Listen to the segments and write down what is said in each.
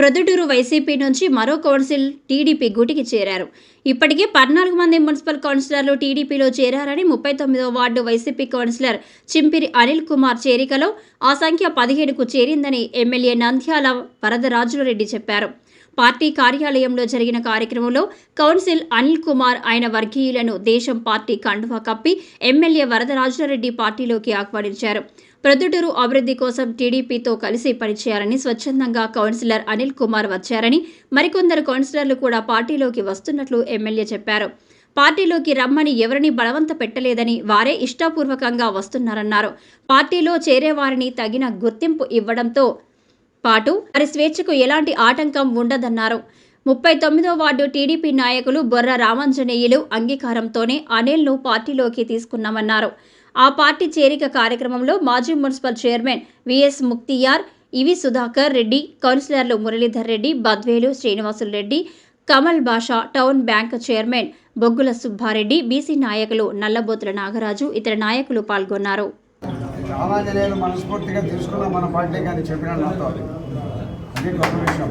Proddatur YCP నుంచి మరో council TDP గూటికి చేరారు. ఇప్పటికే పద్నాలుగు మంది మున్సిపల్ కౌన్సిలర్లు టీడీపీలో చేరారని ముప్పై తొమ్మిదో ward YCP councillor Chimpiri Anil Kumar చేరికలో ఆ సంఖ్య పదిహేడుకు చేరిందని ఎమ్మెల్యే నంద్యాల వరదరాజులరెడ్డి చెప్పారు. పార్టీ కార్యాలయంలో జరిగిన కార్యక్రమంలో కౌన్సిల్ అనిల్ కుమార్ ఆయన వర్గీయులను దేశం పార్టీ కండువా కప్పి ఎమ్మెల్యే వరదరాజులరెడ్డి పార్టీలోకి ఆహ్వానించారు. ప్రొద్దుటూరు అభివృద్ధి కోసం టీడీపీతో కలిసి పనిచేయాలని స్వచ్ఛందంగా కౌన్సిలర్ అనిల్ కుమార్ వచ్చారని మరికొందరు కౌన్సిలర్లు కూడా పార్టీలోకి వస్తున్నట్లు ఎమ్మెల్యే చెప్పారు. పార్టీలోకి రమ్మని ఎవరిని బలవంత పెట్టలేదని వారే ఇష్టాపూర్వకంగా వస్తున్నారన్నారు. పార్టీలో చేరేవారిని తగిన గుర్తింపు ఇవ్వడంతో పాటు వారి స్వేచ్ఛకు ఎలాంటి ఆటంకం ఉండదన్నారు. ముప్పై తొమ్మిదో వార్డు టీడీపీ నాయకులు బొర్ర రామంజనేయులు అంగీకారంతోనే అనిల్ను పార్టీలోకి తీసుకున్నామన్నారు. ఆ పార్టీ చేరిక కార్యక్రమంలో మాజీ మున్సిపల్ చైర్మన్ విఎస్ ముక్తియార్ ఇవి సుధాకర్ రెడ్డి కౌన్సిలర్లు Muralidhar Reddy Badvel Srinivasulu Reddy Kamal Basha town bank chairman Boggula Subbareddy BC నాయకులు నల్లబోతుల నాగరాజు ఇతర నాయకులు పాల్గొన్నారు. రామాంజనేయులు మనస్ఫూర్తిగా తీసుకున్న మన పార్టీ కానీ చెప్పిన నాతో విషయం.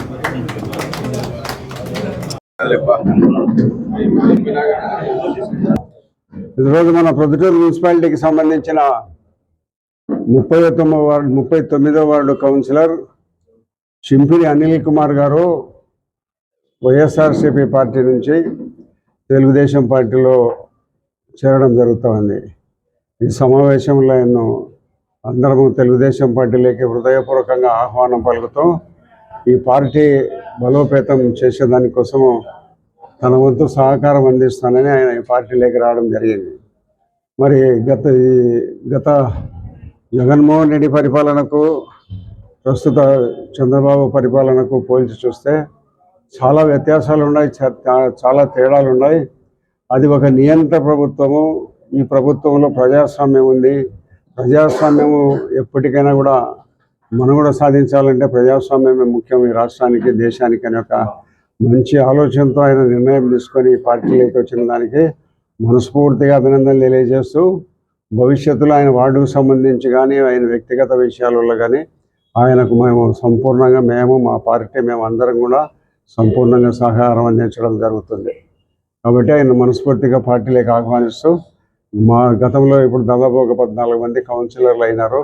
ఈరోజు మన ప్రొద్దుటూరు మున్సిపాలిటీకి సంబంధించిన ముప్పై తొమ్మిది వార్డు ముప్పై తొమ్మిదో ward councillor Chimpidi Anil Kumar garu YSRCP party నుంచి తెలుగుదేశం పార్టీలో చేరడం జరుగుతోంది. ఈ సమావేశంలో ఎన్నో అందరము తెలుగుదేశం పార్టీలోకి హృదయపూర్వకంగా ఆహ్వానం పలుకుతూ ఈ పార్టీ బలోపేతం చేసేదానికోసము తన వంతు సహకారం అందిస్తానని ఆయన ఈ పార్టీలోకి రావడం జరిగింది. మరి గత ఈ గత జగన్మోహన్ రెడ్డి పరిపాలనకు ప్రస్తుత చంద్రబాబు పరిపాలనకు పోల్చి చూస్తే చాలా వ్యత్యాసాలు ఉన్నాయి చా- చాలా తేడాలు ఉన్నాయి అది ఒక నియంత్ర ప్రభుత్వము ఈ ప్రభుత్వంలో ప్రజాస్వామ్యం ఉంది. ప్రజాస్వామ్యము ఎప్పటికైనా కూడా మనుగడ సాధించాలంటే ప్రజాస్వామ్యమే ముఖ్యం ఈ రాష్ట్రానికి దేశానికి అనే ఒక మంచి ఆలోచనతో ఆయన నిర్ణయం తీసుకొని ఈ పార్టీలోకి వచ్చిన దానికి మనస్ఫూర్తిగా అభినందనలు తెలియజేస్తూ భవిష్యత్తులో ఆయన వార్డుకు సంబంధించి కానీ ఆయన వ్యక్తిగత విషయాలలో కానీ ఆయనకు మేము సంపూర్ణంగా మేము మా పార్టీ మేము అందరం కూడా సంపూర్ణంగా సహకారం అందించడం జరుగుతుంది. కాబట్టి ఆయన మనస్ఫూర్తిగా పార్టీలోకి ఆహ్వానిస్తూ మా గతంలో ఇప్పుడు దాదాపు ఒక పద్నాలుగు మంది కౌన్సిలర్లు అయినారు.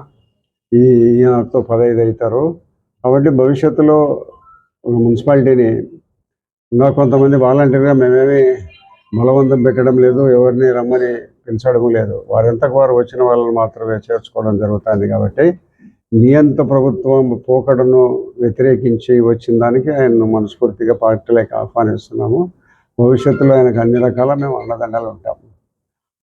ఈ ఈయనతో పదహైదు అవుతారు. కాబట్టి భవిష్యత్తులో మున్సిపాలిటీని ఇంకా కొంతమంది వాలంటీర్గా మేమేమి బలవంతం పెట్టడం లేదు ఎవరిని రమ్మని పిలిచడం లేదు. వారింతకు వారు వచ్చిన వాళ్ళని మాత్రమే చేర్చుకోవడం జరుగుతుంది కాబట్టి నియంత ప్రభుత్వం పోకడను వ్యతిరేకించి వచ్చిన దానికి ఆయన్ను మనస్ఫూర్తిగా పార్టీలకు ఆహ్వానిస్తున్నాము. భవిష్యత్తులో ఆయనకు అన్ని రకాల మేము అండదండలు ఉంటాం